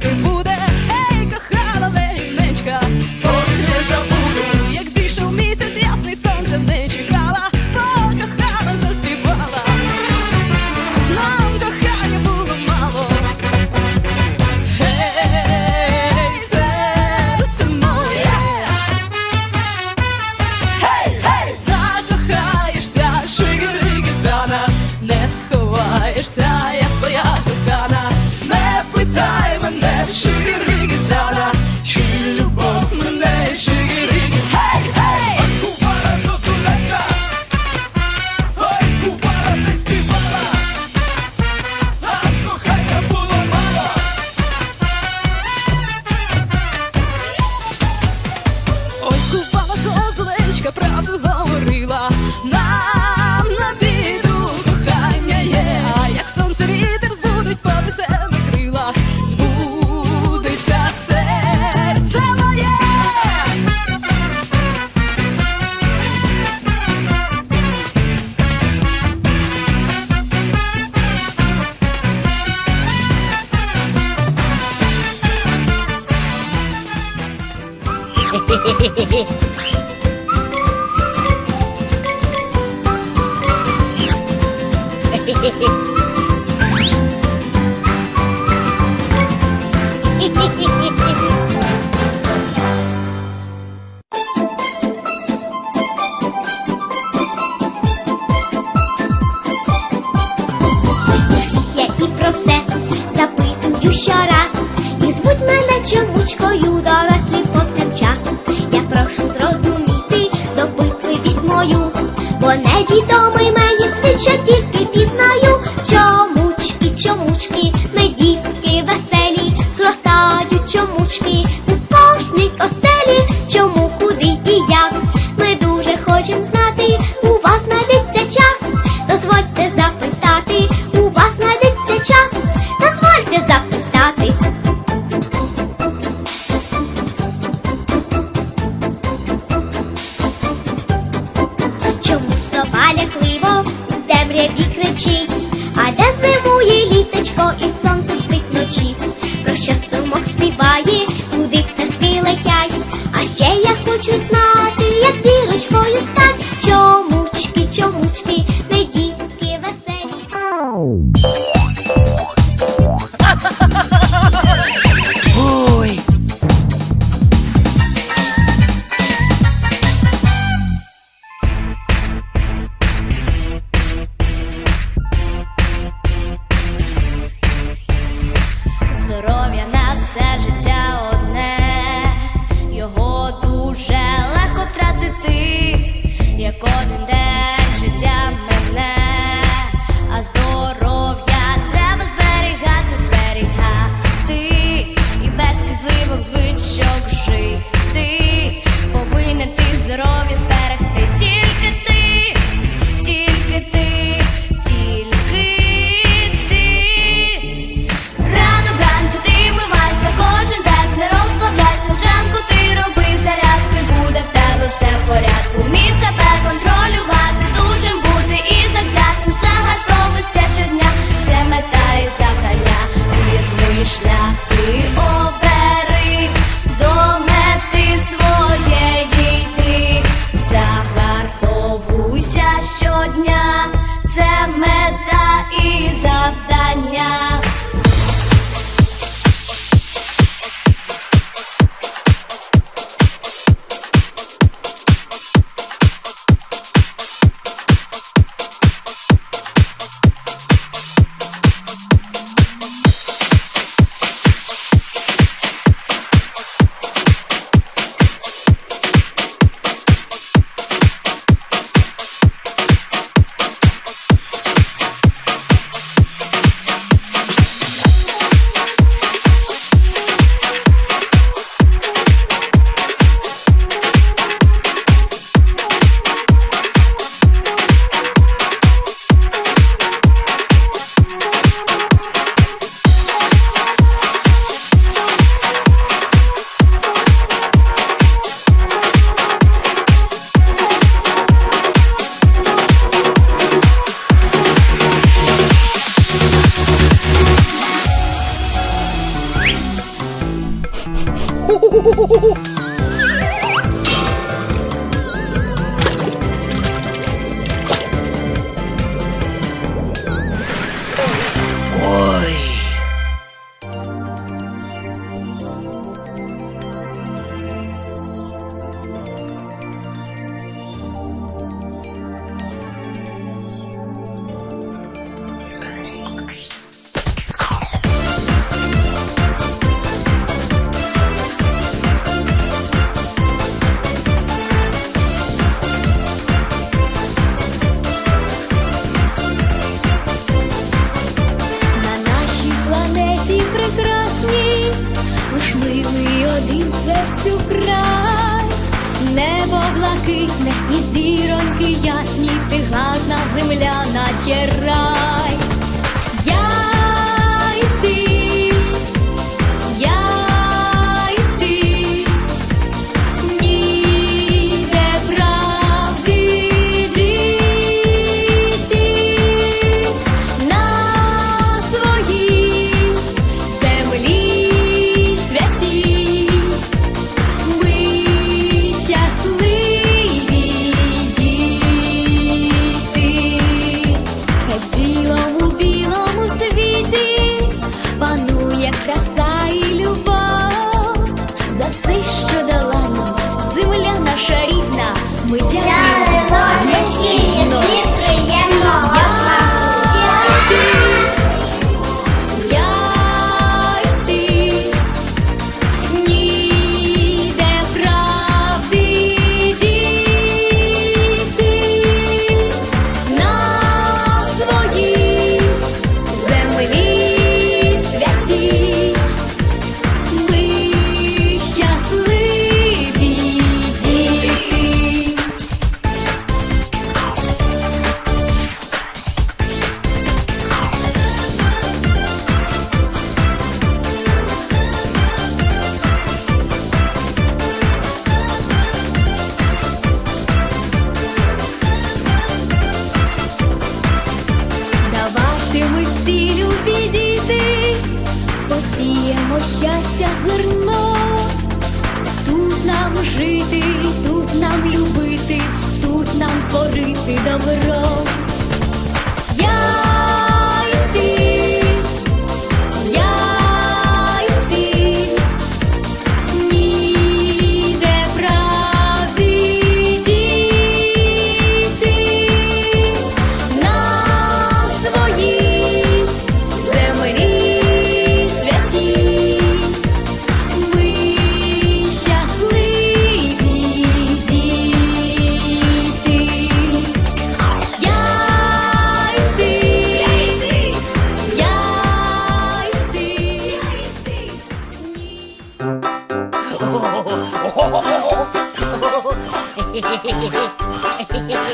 й буде. Бо невідомий мені світ, тільки пізнаю. Ho ho ho!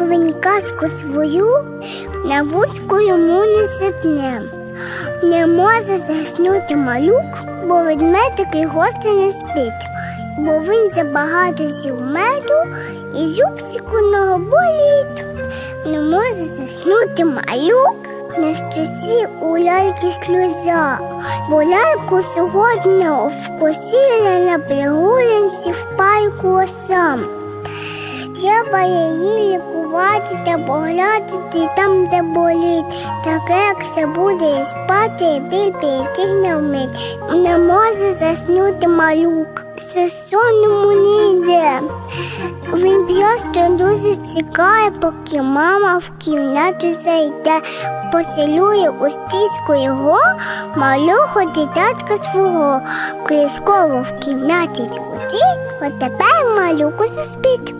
То казку свою на вузьку йому не сипне. Не може заснути малюк, бо ведмедик гостя не спить, бо він забагато з'їв меду і зубчик у нього болить. Не може заснути малюк, на щосі у ляльки сльоза, бо ляльку сьогодні вкусила на прогулянці в пайку осам. Треба її лікувати та поглядати там, де болить. Таке, як все буде спати, біль піти не вмить. Не може заснути малюк, що сон йому не йде. Він просто дуже цікає, поки мама в кімнату зайде, поцілує у стіску його, малюху дитятка свого. Колісково в кімнаті звучить, от тепер малюку заспить.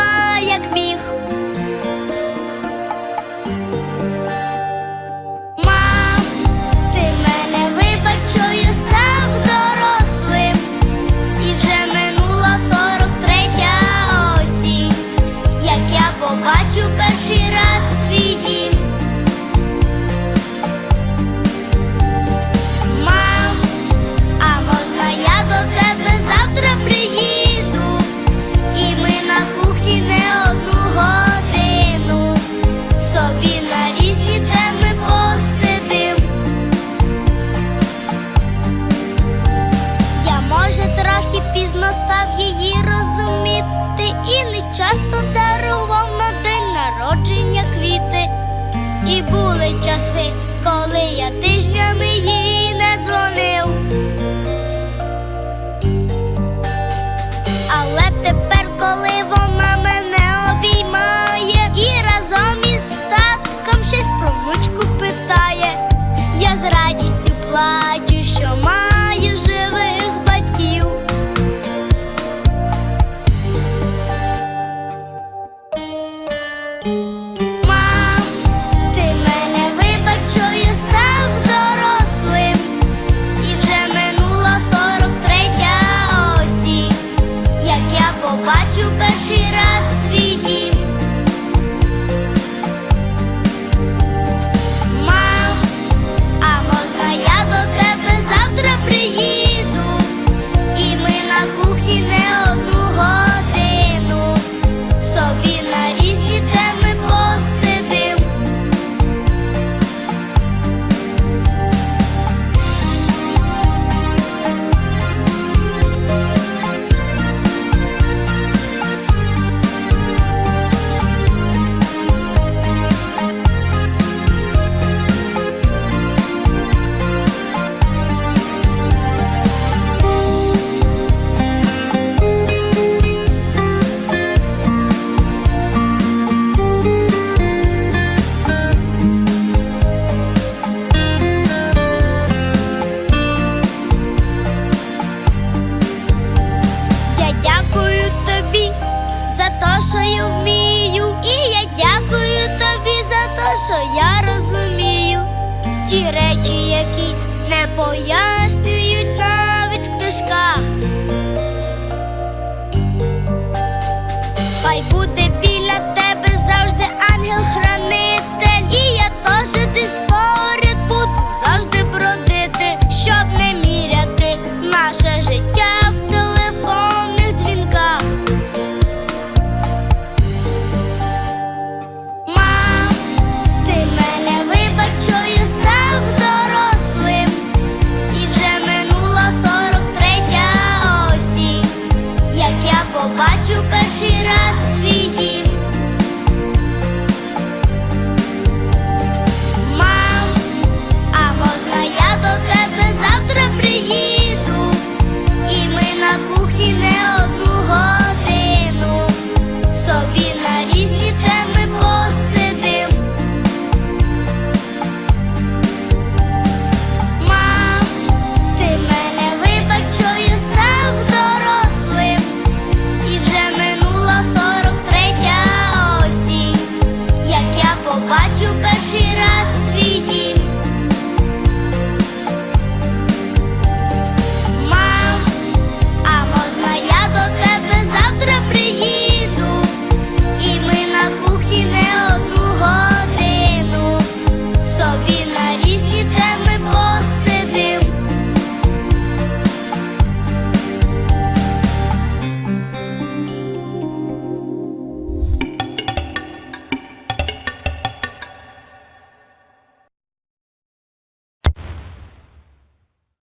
oh